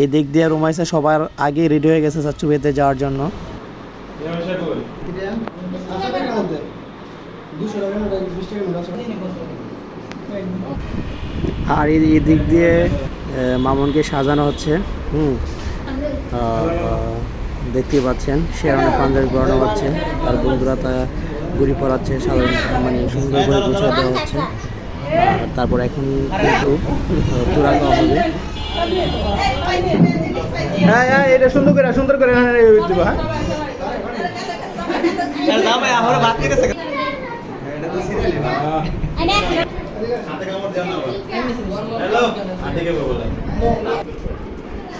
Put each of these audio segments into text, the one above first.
এই দিক দিয়ে রুমাইসা সবার আগে রেডি হয়ে গেছে চাচ্চু বিয়েতে যাওয়ার জন্য। আর এই এই দিক দিয়ে মামুনকে সাজানো হচ্ছে। হুম। দেখতেই পাচ্ছেন শেরানো পাঞ্জাবি পরানো হচ্ছে। তার বন্ধুরা তা ঘুরি পড়াচ্ছে সাধারণ মানে সুন্দর করে গুছিয়ে দেওয়া হচ্ছে। তারপর এখন কিন্তু তুরা দেওয়া হবে হ্যাঁ হ্যাঁ এটা সুন্দর করে সুন্দর করে হ্যাঁ দিব হ্যাঁ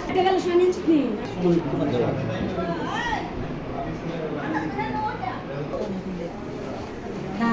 এটা গেল শুনে নিচ্ছি ঢাকা পিছনে এটা না দেখা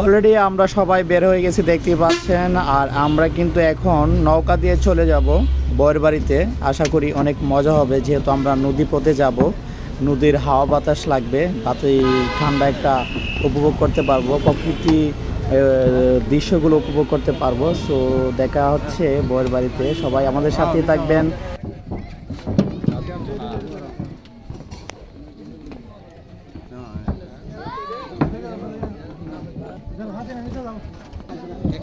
অলরেডি আমরা সবাই বের হয়ে গেছি দেখতে পাচ্ছেন। আর আমরা কিন্তু এখন নৌকা দিয়ে চলে যাব বয়ের বাড়িতে। আশা করি অনেক মজা হবে, যেহেতু আমরা নদী পথে যাব। নদীর হাওয়া বাতাস লাগবে, তাতে ঠান্ডা একটা উপভোগ করতে পারব, প্রকৃতি দৃশ্যগুলো উপভোগ করতে পারব। সো দেখা হচ্ছে বয়ের বাড়িতে। সবাই আমাদের সাথেই থাকবেন।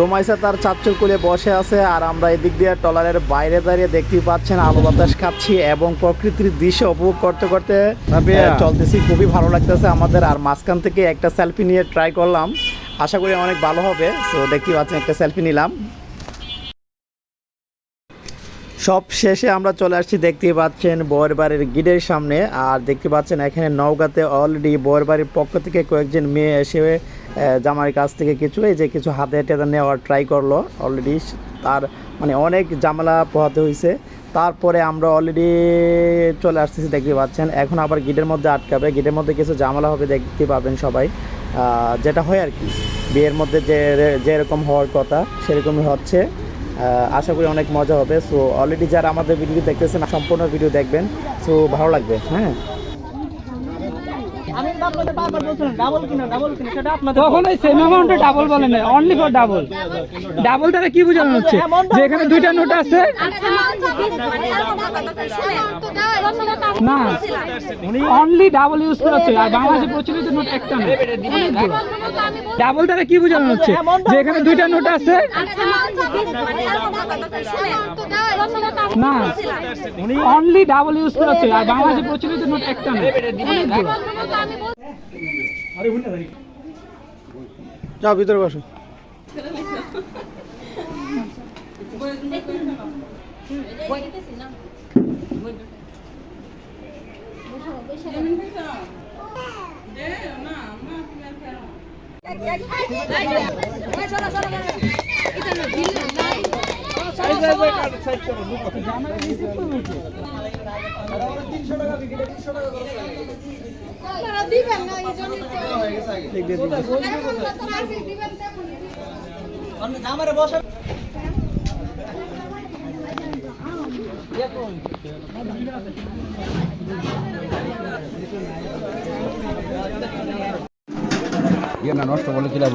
রমাইসা তার চাচ্চুর কোলে বসে আছে আর আমরা এদিক দিয়ে টলারের বাইরে দাঁড়িয়ে দেখতে পাচ্ছেন আলো বাতাস খাচ্ছি এবং প্রকৃতির দৃশ্য উপভোগ করতে করতে চলতেছি খুবই ভালো লাগতেছে আমাদের। আর মাঝখান থেকে একটা সেলফি নিয়ে ট্রাই করলাম। আশা করি অনেক ভালো হবে। তো দেখতে পাচ্ছেন একটা সেলফি নিলাম। সব শেষে আমরা চলে আসছি দেখতে পাচ্ছেন বউয়ের বাড়ির গিডের সামনে। আর দেখতে পাচ্ছেন এখানে নওগাঁতে অলরেডি বউয়ের বাড়ির পক্ষ থেকে কয়েকজন মেয়ে এসে জামাইয়ের কাছ থেকে কিছু, এই যে কিছু হাতে টেতে নেওয়ার ট্রাই করল। অলরেডি তার মানে অনেক ঝামেলা পোহাতে হয়েছে। তারপরে আমরা অলরেডি চলে আসতেছি দেখতে পাচ্ছেন। এখন আবার গিডের মধ্যে আটকাবে। গিডের মধ্যে কিছু ঝামেলা হবে দেখতে পাবেন সবাই। যেটা হয় আর কি। বিয়ের মধ্যে যে, যেরকম হওয়ার কথা, সেরকমই হচ্ছে। আশা করি অনেক মজা হবে। সো অলরেডি যারা আমাদের ভিডিও দেখতেছেন, সম্পূর্ণ ভিডিও দেখবেন। সো ভালো লাগবে হ্যাঁ? আমি আপনাদের বারবার বলছিলাম ডাবল কিনা ডাবল কিনা সেটা আপনাদের তখন সেম অ্যামাউন্টে ডাবল বলে না অনলি ফর ডাবল ডাবল দ্বারা কি বোঝানো হচ্ছে? যে এখানে দুইটা নোট আছে? না অনলি ডাবল ইউজ করা হচ্ছে আর বাংলাদেশে প্রচলিত নোট একটা না ডাবল দ্বারা কি বোঝানো হচ্ছে? যে এখানে দুইটা নোট আছে? না অনলি ডাবল ইউজ করা হচ্ছে আর বাংলাদেশে প্রচলিত নোট একটা না যাও ভিতরে বসো না এই জন্য দিবেন আমারে বসে ইয়ে নষ্ট করলে কি লাভ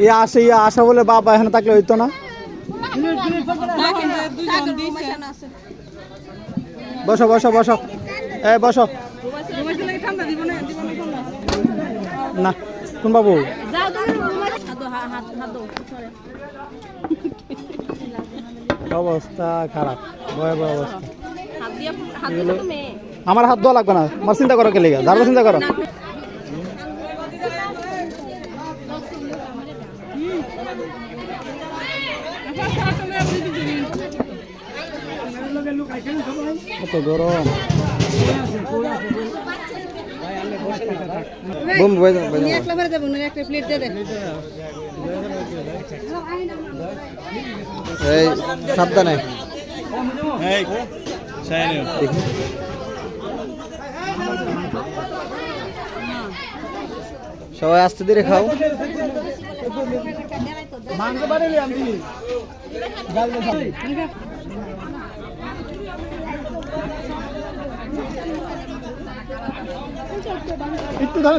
ইয়ে আসে ইয়ে আসা বলে বাবা এখানে থাকলে হইতো না। বসো বসো বসো। এ, বসো। না, কোন বাবু? অবস্থা খারাপ, ভয়াবহ অবস্থা। আমার হাত ধোয়া লাগবে না, আমার চিন্তা করো কে লেগে চিন্তা করো। কত গরম। বুম বই দাও, বই। একলা ভরে না একটা প্লেট দিয়ে দে এই সাবধানে সবাই আস্তে ধীরে খাও। একটু ধরে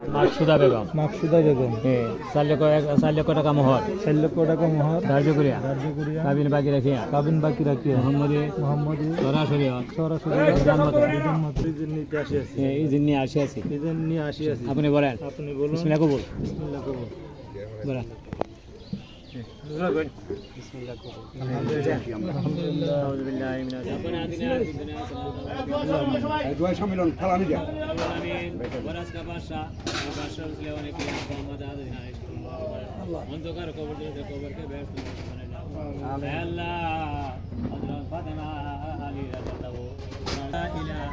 মাকসুদা বেগম। মাকসুদা বেগম। হ্যাঁ চার লক্ষ চার লক্ষ টাকা মোহর চার লক্ষ টাকা মহার ধার্য করিয়া ধার্য করিয়া কাবিন বাকি রাখিয়া। কাবিন বাকি রাখিয়া। মোহাম্মদ। মোহাম্মদ। সরাসরি। সরাসরি এই নিতে আসি আছি এই দিন আসি আছি আপনি বলেন। আপনি বলুন। বিসমিল্লাহ কবুল। বিসমিল্লাহ কবুল। বলেন। সম্মিলন খেলা নিয়ে অন্ধকার কবর দিতে কবরকে ব্যস্ত আল্লাহ হযরত ফাতেমা আলী রাদিয়াল্লাহু লা ইলাহা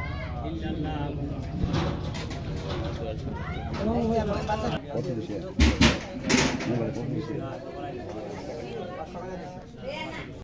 ইল্লাল্লাহ কত দিছে બેના.